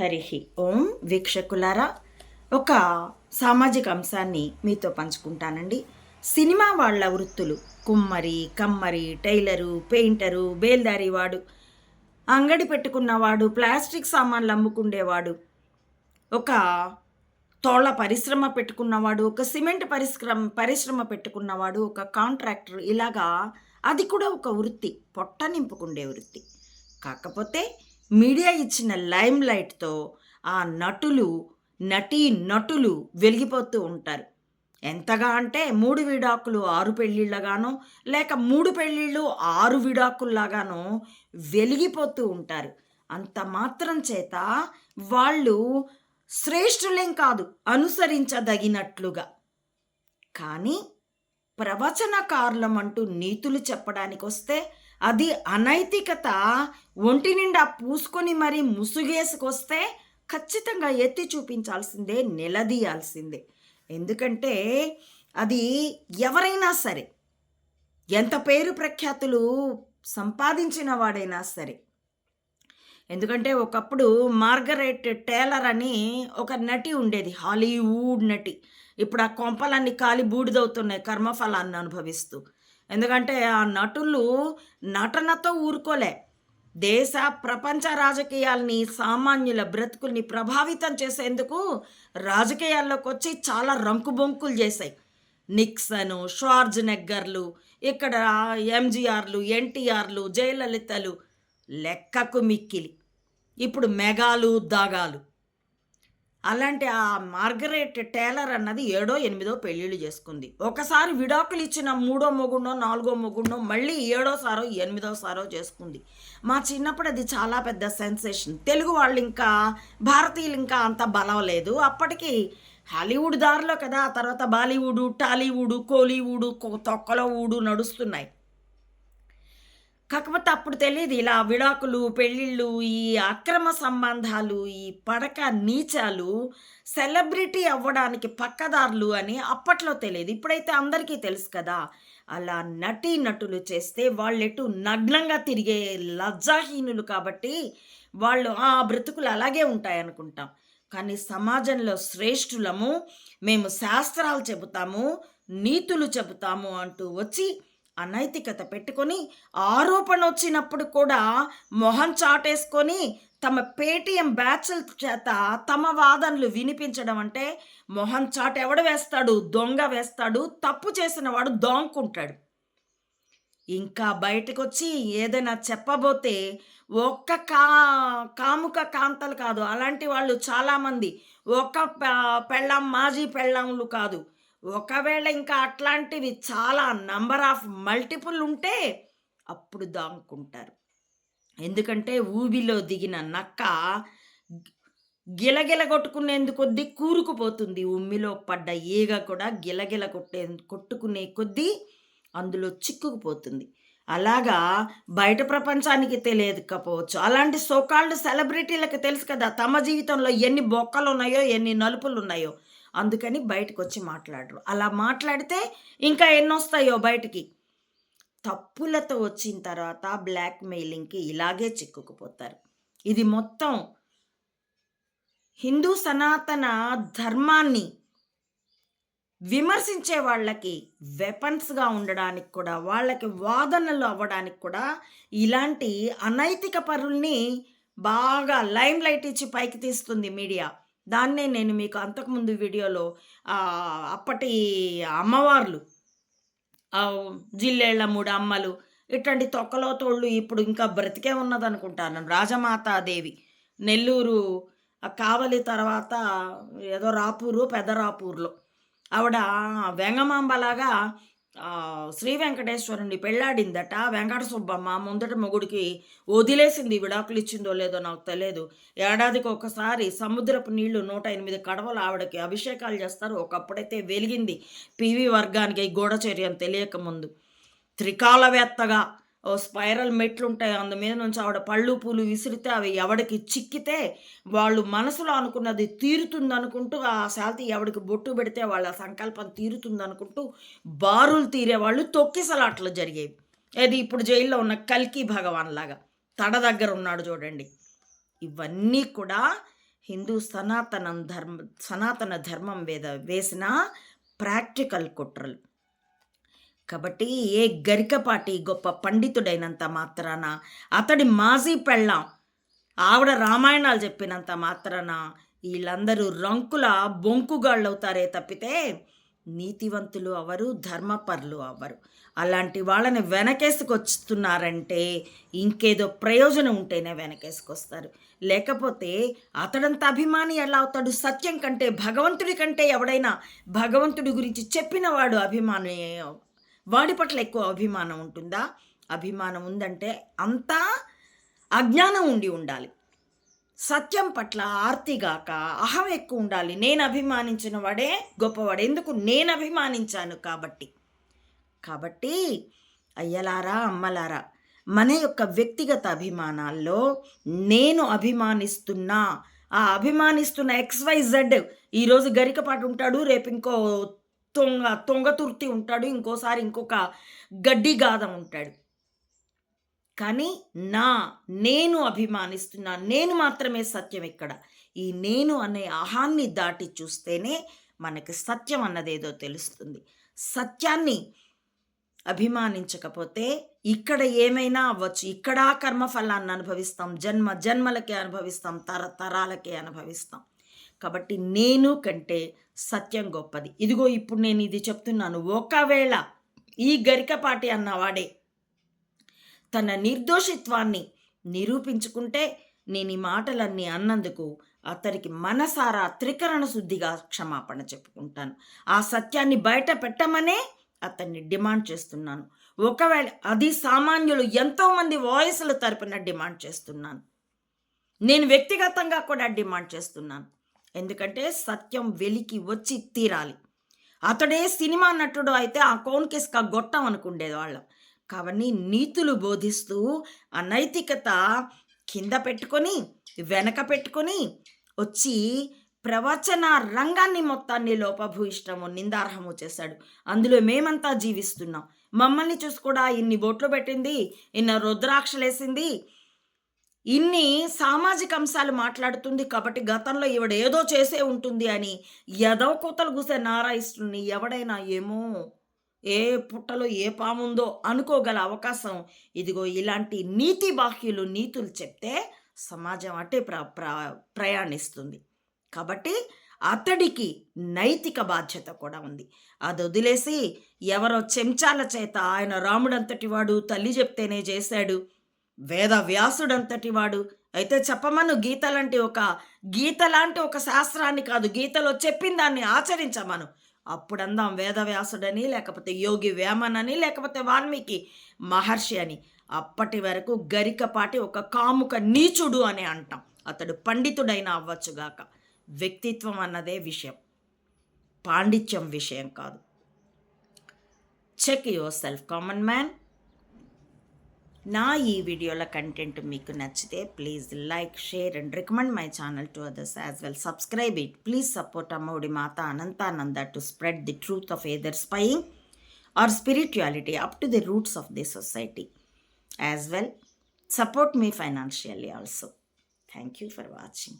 హరి ఓం వీక్షకులారా ఒక సామాజిక అంశాన్ని మీతో పంచుకుంటానండి. సినిమా వాళ్ళ వృత్తులు కుమ్మరి కమ్మరి టైలరు పెయింటరు బేల్దారి వాడు అంగడి పెట్టుకున్నవాడు ప్లాస్టిక్ సామాన్లు అమ్ముకుండేవాడు ఒక తోళ్ళ పరిశ్రమ పెట్టుకున్నవాడు ఒక సిమెంట్ పరిశ్రమ పరిశ్రమ పెట్టుకున్నవాడు ఒక కాంట్రాక్టర్ ఇలాగా అది కూడా ఒక వృత్తి పొట్ట నింపుకుండే వృత్తి. కాకపోతే మీడియా ఇచ్చిన లైమ్ లైట్తో ఆ నటులు నటీ నటులు వెలిగిపోతూ ఉంటారు. ఎంతగా అంటే మూడు విడాకులు ఆరు పెళ్ళిళ్ళగానో లేక మూడు పెళ్ళిళ్ళు ఆరు విడాకుల్లాగానో వెలిగిపోతూ ఉంటారు. అంత మాత్రం చేత వాళ్ళు శ్రేష్ఠులేం కాదు అనుసరించదగినట్లుగా. కానీ ప్రవచనకారులం అంటూ నీతులు చెప్పడానికి వస్తే అది అనైతికత ఒంటి నిండా పూసుకొని మరీ ముసుగేసుకొస్తే ఖచ్చితంగా ఎత్తి చూపించాల్సిందే నిలదీయాల్సిందే. ఎందుకంటే అది ఎవరైనా సరే ఎంత పేరు ప్రఖ్యాతులు సంపాదించిన వాడైనా సరే. ఎందుకంటే ఒకప్పుడు మార్గరెట్ టేలర్ అని ఒక నటి ఉండేది హాలీవుడ్ నటి. ఇప్పుడు ఆ కొంపలన్నీ కాలి బూడిదవుతున్నాయి కర్మఫలాన్ని అనుభవిస్తూ. ఎందుకంటే ఆ నటులు నటనతో ఊరుకోలే. దేశ ప్రపంచ రాజకీయాల్ని సామాన్యుల బ్రతుకుల్ని ప్రభావితం చేసేందుకు రాజకీయాల్లోకి వచ్చి చాలా రంకుబొంకులు చేశాయి. నిక్సను షార్జ్ నెగ్గర్లు ఇక్కడ ఎంజీఆర్లు ఎన్టీఆర్లు జయలలితలు లెక్కకు మిక్కిలి. ఇప్పుడు మెగాలు దాగాలు. అలాంటి ఆ మార్గరెట్ టేలర్ అన్నది ఏడో ఎనిమిదో పెళ్ళిళ్ళు చేసుకుంది. ఒకసారి విడాకులు ఇచ్చిన మూడో మొగుండో నాలుగో మొగుండో మళ్ళీ ఏడోసారో ఎనిమిదోసారో చేసుకుంది. మా చిన్నప్పుడు అది చాలా పెద్ద సెన్సేషన్. తెలుగు వాళ్ళు ఇంకా భారతీయులు ఇంకా అంత బలం లేదు అప్పటికి హాలీవుడ్ దారిలో కదా ఆ తర్వాత బాలీవుడ్ టాలీవుడ్ కోలీవుడ్ తొక్కలో ఊడు నడుస్తున్నాయి. కాకపోతే అప్పుడు తెలియదు ఇలా విడాకులు పెళ్ళిళ్ళు ఈ అక్రమ సంబంధాలు ఈ పడక నీచాలు సెలబ్రిటీ అవ్వడానికి పక్కదారులు అని అప్పట్లో తెలియదు. ఇప్పుడైతే అందరికీ తెలుసు కదా అలా నటీ నటులు చేస్తే వాళ్ళెటు నగ్నంగా తిరిగే లజ్జాహీనులు కాబట్టి వాళ్ళు ఆ బ్రతుకులు అలాగే ఉంటాయనుకుంటాం. కానీ సమాజంలో శ్రేష్ఠులము మేము శాస్త్రాలు చెబుతాము నీతులు చెబుతాము అంటూ వచ్చి అనైతికత పెట్టుకొని ఆరోపణ వచ్చినప్పుడు కూడా మొహం చాటేసుకొని తమ పేటీఎం బ్యాచ్ల చేత తమ వాదనలు వినిపించడం అంటే మొహం చాట ఎవడు వేస్తాడు దొంగ వేస్తాడు తప్పు చేసిన వాడు దొంకుంటాడు. ఇంకా బయటకు వచ్చి ఏదైనా చెప్పబోతే ఒక్క కా కాముక కాంతలు కాదు. అలాంటి వాళ్ళు చాలామంది. ఒక్క పెళ్ళం పెళ్ళాం మాజీ పెళ్ళాంలు కాదు. ఒకవేళ ఇంకా అట్లాంటివి చాలా నంబర్ ఆఫ్ మల్టిపుల్ ఉంటే అప్పుడు దాంకుంటారు ఎందుకంటే ఊబిలో దిగిన నక్క గిలగిల కొట్టుకునేందు కొద్దీ కూరుకుపోతుంది. ఉమ్మిలో పడ్డ ఈగ కూడా గిలగిల కొట్టే కొట్టుకునే కొద్దీ అందులో చిక్కుకుపోతుంది. అలాగా బయట ప్రపంచానికి తెలియకపోవచ్చు అలాంటి సోకాల్డ్ సెలబ్రిటీలకు తెలుసు కదా తమ జీవితంలో ఎన్ని బొక్కలు ఉన్నాయో ఎన్ని నలుపులు ఉన్నాయో అందుకని బయటకు వచ్చి మాట్లాడరు. అలా మాట్లాడితే ఇంకా ఎన్ని వస్తాయో బయటికి. తప్పులతో వచ్చిన తర్వాత బ్లాక్ మెయిలింగ్కి ఇలాగే చిక్కుకుపోతారు. ఇది మొత్తం హిందూ సనాతన ధర్మాన్ని విమర్శించే వాళ్ళకి వెపన్స్గా ఉండడానికి కూడా వాళ్ళకి వాదనలు అవ్వడానికి కూడా ఇలాంటి అనైతిక పరుల్ని బాగా లైమ్ లైట్ ఇచ్చి పైకి తీస్తుంది మీడియా. దాన్నే నేను మీకు అంతకుముందు వీడియోలో అప్పటి అమ్మవార్లు జిల్లేళ్ళ జిల్లేళ్ళ మూడు అమ్మలు ఇట్లాంటి తొక్కలో తోళ్ళు ఇప్పుడు ఇంకా బ్రతికే ఉన్నదనుకుంటాను. రాజమాతాదేవి నెల్లూరు కావలి తర్వాత ఏదో రాపూరు పెద్ద రాపూర్లో ఆవిడ వెంగమాంబలాగా శ్రీ వెంకటేశ్వరుని పెళ్ళాడిందట వెంకట సుబ్బమ్మ ముందట మొగుడికి వదిలేసింది విడాకులు ఇచ్చిందో లేదో నాకు తెలియదు ఏడాదికి ఒకసారి సముద్రపు నీళ్ళు నూట ఎనిమిది కడవలు ఆవిడకి అభిషేకాలు చేస్తారు. ఒకప్పుడైతే వెలిగింది పివి వర్గానికి గూఢచర్యం గూఢచర్యం తెలియకముందు త్రికాలవేత్తగా స్పైరల్ మెట్లు ఉంటాయి అందు మీద నుంచి ఆవిడ పళ్ళు పూలు విసిరితే అవి ఎవడికి చిక్కితే వాళ్ళు మనసులో అనుకున్నది తీరుతుంది అనుకుంటూ ఆ శాంతి ఎవడికి బొట్టు పెడితే వాళ్ళ సంకల్పం తీరుతుంది అనుకుంటూ బారులు తీరేవాళ్ళు తొక్కిసలాట్లు జరిగేవి. అది ఇప్పుడు జైల్లో ఉన్న కల్కి భగవాన్ లాగా తడ దగ్గర ఉన్నాడు చూడండి. ఇవన్నీ కూడా హిందూ సనాతనం ధర్మ సనాతన ధర్మం వేద వేసిన ప్రాక్టికల్ కుట్రలు. కాబట్టి ఏ గరికపాటి గొప్ప పండితుడైనంత మాత్రాన అతడి మాజీ పెళ్ళాం ఆవిడ రామాయణాలు చెప్పినంత మాత్రాన వీళ్ళందరూ రంకుల బొంకుగాళ్ళు అవుతారే తప్పితే నీతివంతులు అవరు ధర్మపరులు అవరు. అలాంటి వాళ్ళని వెనకేసుకొస్తున్నారంటే ఇంకేదో ప్రయోజనం ఉంటేనే వెనకేసుకొస్తారు. లేకపోతే అతడంత అభిమాని ఎలా అవుతాడు? సత్యం కంటే భగవంతుడి కంటే ఎవడైనా భగవంతుడి గురించి చెప్పిన వాడు అభిమాని వాడి పట్ల ఎక్కువ అభిమానం ఉంటుందా? అభిమానం ఉందంటే అంతా అజ్ఞానం ఉండి ఉండాలి. సత్యం పట్ల ఆర్తిగాక అహం ఎక్కువ ఉండాలి. నేను అభిమానించిన వాడే గొప్పవాడు. ఎందుకు? నేను అభిమానించాను కాబట్టి. కాబట్టి అయ్యలారా అమ్మలారా మన యొక్క వ్యక్తిగత అభిమానాల్లో నేను అభిమానిస్తున్నా. ఆ అభిమానిస్తున్న ఎక్స్వై జెడ్ ఈరోజు గరికపాటు ఉంటాడు. రేపు ఇంకో తొంగ తొంగతుర్తి ఉంటాడు ఇంకోసారి ఇంకొక గడ్డి గాథ ఉంటాడు. కానీ నా నేను అభిమానిస్తున్నా నేను మాత్రమే సత్యం ఇక్కడ ఈ నేను అనే అహాన్ని దాటి చూస్తేనే మనకి సత్యం అన్నదేదో తెలుస్తుంది. సత్యాన్ని అభిమానించకపోతే ఇక్కడ ఏమైనా అవ్వచ్చు. ఇక్కడ కర్మఫలాన్ని అనుభవిస్తాం. జన్మ జన్మలకే అనుభవిస్తాం. తరతరాలకే అనుభవిస్తాం. కాబట్టి నేను కంటే సత్యం గొప్పది. ఇదిగో ఇప్పుడు నేను ఇది చెప్తున్నాను. ఒకవేళ ఈ గరికపాటి అన్నవాడే తన నిర్దోషిత్వాన్ని నిరూపించుకుంటే నేను ఈ మాటలన్నీ అన్నందుకు అతనికి మనసారా త్రికరణ శుద్ధిగా క్షమాపణ చెప్పుకుంటాను. ఆ సత్యాన్ని బయట పెట్టమనే అతన్ని డిమాండ్ చేస్తున్నాను. ఒకవేళ అది సామాన్యులు ఎంతోమంది వాయిస్ల తరపున డిమాండ్ చేస్తున్నాను. నేను వ్యక్తిగతంగా కూడా డిమాండ్ చేస్తున్నాను. ఎందుకంటే సత్యం వెలికి వచ్చి తీరాలి. అతడే సినిమా నటుడు అయితే ఆ కౌన్కేస్క గొట్టం అనుకుండేది వాళ్ళం. కాబట్టి నీతులు బోధిస్తూ అనైతికత కింద పెట్టుకొని వెనక పెట్టుకొని వచ్చి ప్రవచన రంగాన్ని మొత్తాన్ని లోపభూయిష్టము నిందార్హము చేశాడు. అందులో మేమంతా జీవిస్తున్నాం. మమ్మల్ని చూసి కూడా ఇన్ని బోట్లు పెట్టింది ఇన్న రుద్రాక్షలేసింది ఇన్ని సామాజిక అంశాలు మాట్లాడుతుంది కాబట్టి గతంలో ఈవిడ ఏదో చేసే ఉంటుంది అని ఎదో కూతలు కూసే నారాయిస్తుంది ఎవడైనా ఏమో ఏ పుట్టలో ఏ పాముందో అనుకోగల అవకాశం. ఇదిగో ఇలాంటి నీతి బాహ్యులు నీతులు చెప్తే సమాజం అటే ప్ర ప్రయాణిస్తుంది. కాబట్టి అతడికి నైతిక బాధ్యత కూడా ఉంది. అది వదిలేసి ఎవరో చెంచాల చేత ఆయన రాముడంతటి వాడు తల్లి చెప్తేనే చేశాడు. వేద వ్యాసుడంతటి వాడు. అయితే చెప్పమను గీత లాంటి ఒక గీత లాంటి ఒక శాస్త్రాన్ని కాదు గీతలో చెప్పిన దాన్ని ఆచరించమను. అప్పుడు అందాం వేదవ్యాసుడని లేకపోతే యోగి వేమనని అని లేకపోతే వాల్మీకి మహర్షి అని. అప్పటి వరకు గరికపాటి ఒక కాముక నీచుడు అని అంటాం. అతడు పండితుడైన అవ్వచ్చుగాక వ్యక్తిత్వం అన్నదే విషయం. పాండిత్యం విషయం కాదు. Check yourself common man నా ఈ వీడియోల కంటెంట్ మీకు నచ్చితే please like share and recommend my channel to others as well subscribe it please support Ammaodi Mata Anantananda to spread the truth of either spying or spirituality up to the roots of the society as well support me financially also thank you for watching